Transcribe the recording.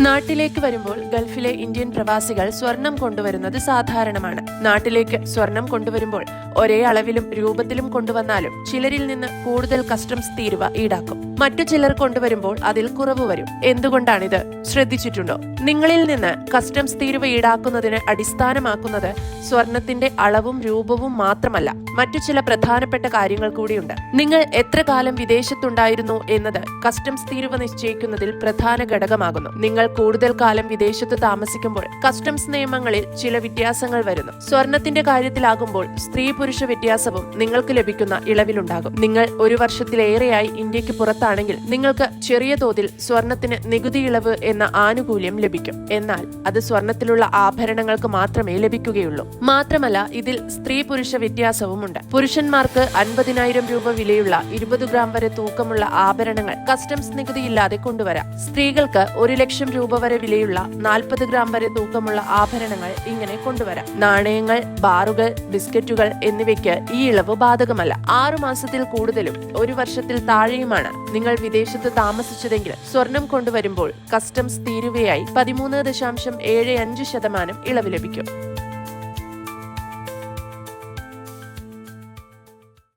നാട്ടിലേക്ക് വരുമ്പോൾ ഗൾഫിലെ ഇന്ത്യൻ പ്രവാസികൾ സ്വർണം കൊണ്ടുവരുന്നത് സാധാരണമാണ്. നാട്ടിലേക്ക് സ്വർണം കൊണ്ടുവരുമ്പോൾ ഒരേ അളവിലും രൂപത്തിലും കൊണ്ടുവന്നാലും ചിലരിൽ നിന്ന് കൂടുതൽ കസ്റ്റംസ് തീരുവ ഈടാക്കും. മറ്റു ചിലർ കൊണ്ടുവരുമ്പോൾ അതിൽ കുറവ് വരും. എന്തുകൊണ്ടാണിത്? ശ്രദ്ധിച്ചിട്ടുണ്ടോ? നിങ്ങളിൽ നിന്ന് കസ്റ്റംസ് തീരുവ ഈടാക്കുന്നതിന് അടിസ്ഥാനമാക്കുന്നത് സ്വർണത്തിന്റെ അളവും രൂപവും മാത്രമല്ല. മറ്റു ചില പ്രധാനപ്പെട്ട കാര്യങ്ങൾ കൂടിയുണ്ട്. നിങ്ങൾ എത്ര കാലം വിദേശത്തുണ്ടായിരുന്നു എന്നത് കസ്റ്റംസ് തീരുവ നിശ്ചയിക്കുന്നതിൽ പ്രധാന ഘടകമാകുന്നു. നിങ്ങൾ കൂടുതൽ കാലം വിദേശത്ത് താമസിക്കുമ്പോൾ കസ്റ്റംസ് നിയമങ്ങളിൽ ചില വ്യത്യാസങ്ങൾ വരുന്നു. സ്വർണത്തിന്റെ കാര്യത്തിലാകുമ്പോൾ സ്ത്രീ പുരുഷ വ്യത്യാസവും നിങ്ങൾക്ക് ലഭിക്കുന്ന ഇളവിലുണ്ടാകും. നിങ്ങൾ ഒരു വർഷത്തിലേറെയായി ഇന്ത്യയ്ക്ക് പുറത്താണെങ്കിൽ നിങ്ങൾക്ക് ചെറിയ തോതിൽ സ്വർണത്തിന് നികുതി ഇളവ് എന്ന ആനുകൂല്യം ലഭിക്കും. എന്നാൽ അത് സ്വർണത്തിലുള്ള ആഭരണങ്ങൾക്ക് മാത്രമേ ലഭിക്കുകയുള്ളൂ. മാത്രമല്ല ഇതിൽ സ്ത്രീ പുരുഷ വ്യത്യാസവും ഉണ്ട് പുരുഷന്മാർക്ക് അൻപതിനായിരം രൂപ വിലയുള്ള ഇരുപത് ഗ്രാം വരെ തൂക്കമുള്ള ആഭരണങ്ങൾ കസ്റ്റംസ് നികുതിയില്ലാതെ കൊണ്ടുവരാം. സ്ത്രീകൾക്ക് ഒരു ലക്ഷം രൂപ വരെ വിലയുള്ള നാൽപ്പത് ഗ്രാം വരെ തൂക്കമുള്ള ആഭരണങ്ങൾ ഇങ്ങനെ കൊണ്ടുവരാം. നാണയങ്ങൾ ബാറുകൾ ബിസ്ക്കറ്റുകൾ എന്നിവയ്ക്ക് ഈ ഇളവ് ബാധകമല്ല. ആറു മാസത്തിൽ കൂടുതലും ഒരു വർഷത്തിൽ താഴെയുമാണ് നിങ്ങൾ വിദേശത്ത് താമസിച്ചതെങ്കിൽ സ്വർണം കൊണ്ടുവരുമ്പോൾ കസ്റ്റംസ് തീരുവയായി പതിമൂന്ന് ദശാംശം ഏഴ് അഞ്ച് ശതമാനം ഇളവ് ലഭിക്കും.